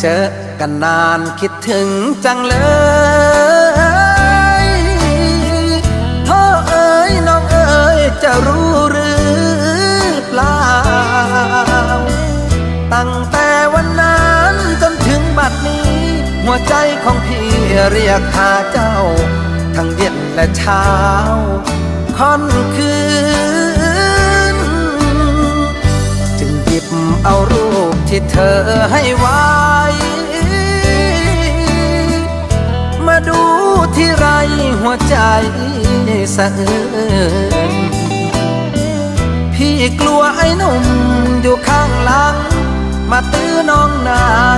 เจอกันนานคิดถึงจังเลยโทษเอ๋ยน้องเอ๋ยจะรู้หรือเปล่า ตั้งแต่วันนั้นจนถึงบัดนี้ หัวใจของพี่เรียกหาเจ้า ทั้งเย็นและเช้าค่อนคืน บเอารูปที่เธอให้ไว้ มาดูที่ไรหัวใจสะอื้นพี่กลัวไอ้หนุ่มอยู่ข้างหลัง มาตื้อน้องนาง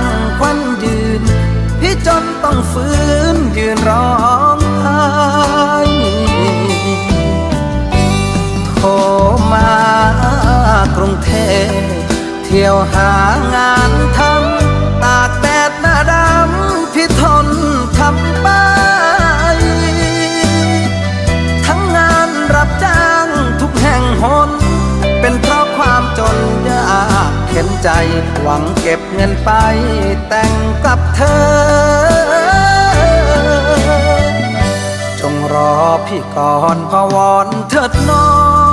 ที่ยวหางานทำตากแดดหน้าดำพี่ทนทำไป ทั้งงานรับจ้างทุกแห่งหน เป็นเพราะความจนยากเข็นใจ หวังเก็บเงินไป แต่งกับเธอ จงรอพี่ก่อนพะวอนเถิดน้อง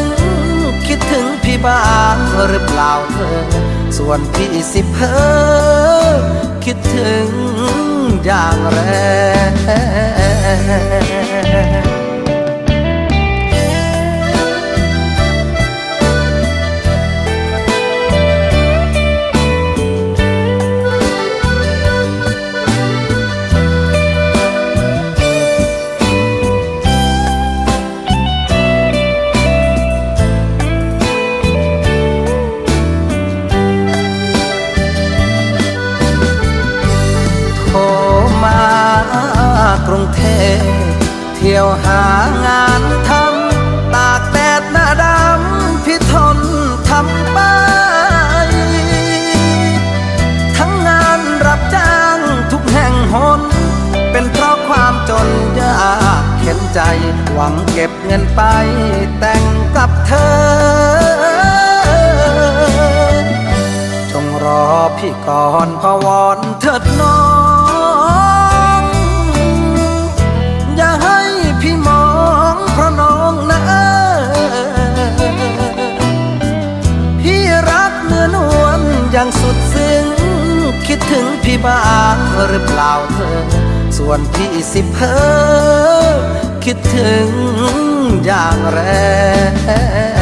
ง คิดถึงพี่บ้างหรือเปล่าเธอ ส่วนพี่สิเพอคิดถึงอย่างแรง เทเที่ยวหางานทำตากแดดหน้าดำพี่ทนทำไป ทั้งงานรับจ้างทุกแห่งหน เป็นเพราะความจนยากเข็นใจ หวังเก็บเงินไป แต่งกับเธอ จงรอพี่ก่อนพะวอนเถิดน้องางสุดซึ้งคิดถึงพี่บ้างหรือเปล่าเธอ ส่วนพี่สิเพอคิดถึงอย่างแรง